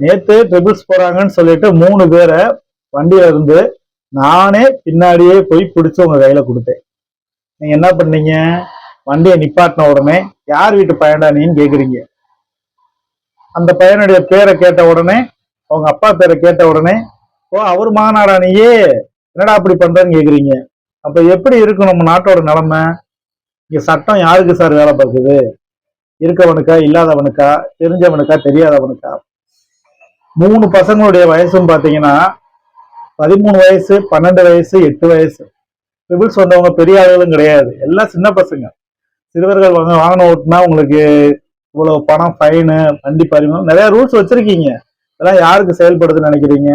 நேத்து ட்ரிபிள்ஸ் போறாங்கன்னு சொல்லிட்டு மூணு பேரை வண்டியில இருந்து நானே பின்னாடியே போய் பிடிச்சு உங்க கையில கொடுத்தேன். நீங்க என்ன பண்ணீங்க? வண்டியை நிப்பாட்டின உடனே யார் வீட்டு பையன்டா நீன்னு கேக்குறீங்க. அந்த பையனுடைய பேரை கேட்ட உடனே அவங்க அப்பா பேரை கேட்ட உடனே ஓ அவர் மகனாடா நீயே? என்னடா அப்படி பண்றேன்னு கேக்குறீங்க. அப்ப எப்படி இருக்கும் நம்ம நாட்டோட நிலைமை? இங்க சட்டம் யாருக்கு சார் வேலை பார்க்குது? இருக்கவனுக்கா இல்லாதவனுக்கா தெரிஞ்சவனுக்கா தெரியாதவனுக்கா? மூணு பசங்களுடைய வயசும் பார்த்தீங்கன்னா பதிமூணு வயசு பன்னெண்டு வயசு எட்டு வயசு. ட்ரிபிள்ஸ் வந்தவங்க பெரிய ஆளுகளும் கிடையாது. எல்லாம் சின்ன பசங்க. சிறுவர்கள் வாங்க வாகனம் ஓட்டுனா உங்களுக்கு இவ்வளவு பணம் ஃபைனு வண்டி பறிமுகம் நிறைய ரூல்ஸ் வச்சிருக்கீங்க. இதெல்லாம் யாருக்கு செயல்படுதுன்னு நினைக்கிறீங்க?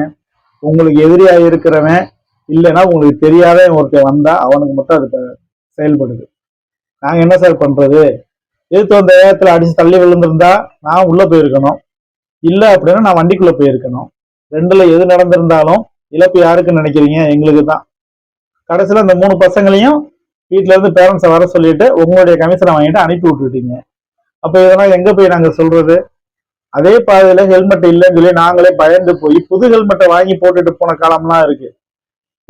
உங்களுக்கு எதிரியாக இருக்கிறவன் இல்லைன்னா உங்களுக்கு தெரியாத ஒருத்தர் வந்தா அவனுக்கு மட்டும் அது செயல்படுது. நாங்க என்ன சார் பண்றது? எதிர்த்து வந்த வேகத்துல அடிச்சு தள்ளி விழுந்திருந்தா நான் உள்ள போயிருக்கணும். இல்லை அப்படின்னா நான் வண்டிக்குள்ள போயிருக்கணும். ரெண்டுல எது நடந்திருந்தாலும் இழப்பு யாருக்குன்னு நினைக்கிறீங்க? எங்களுக்கு தான் கடைசியில அந்த மூணு பசங்களையும் வீட்ல இருந்து பேரண்ட்ஸை வர சொல்லிட்டு உங்களுடைய கமிஷனை வாங்கிட்டு அனுப்பி விட்டுட்டீங்க. அப்போ இதெல்லாம் எங்க போய் நாங்க சொல்றது? அதே பாதையில ஹெல்மெட் இல்லைன்னு சொல்லி நாங்களே பயந்து போய் புது ஹெல்மெட்டை வாங்கி போட்டுட்டு போன காலம்லாம் இருக்கு.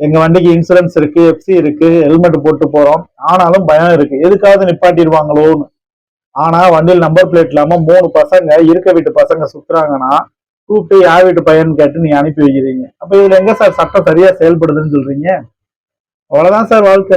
எங்க வண்டிக்கு இன்சூரன்ஸ் இருக்கு எஃப்சி இருக்கு ஹெல்மெட் போட்டு போறோம். ஆனாலும் பயம் இருக்கு. எதுக்காவது நிப்பாட்டிடுவாங்களோன்னு. ஆனா வண்டியில் நம்பர் பிளேட் இல்லாம மூணு பசங்க இருக்க வீட்டு பசங்க சுத்துறாங்கன்னா கூப்பிட்டு யார் வீட்டு பையன் கேட்டு நீ அனுப்பி வைக்கிறீங்க. அப்ப இதுல எங்க சார் சட்டம் சரியா செயல்படுதுன்னு சொல்றீங்க? அவ்வளவுதான் சார் வாழ்க்கை.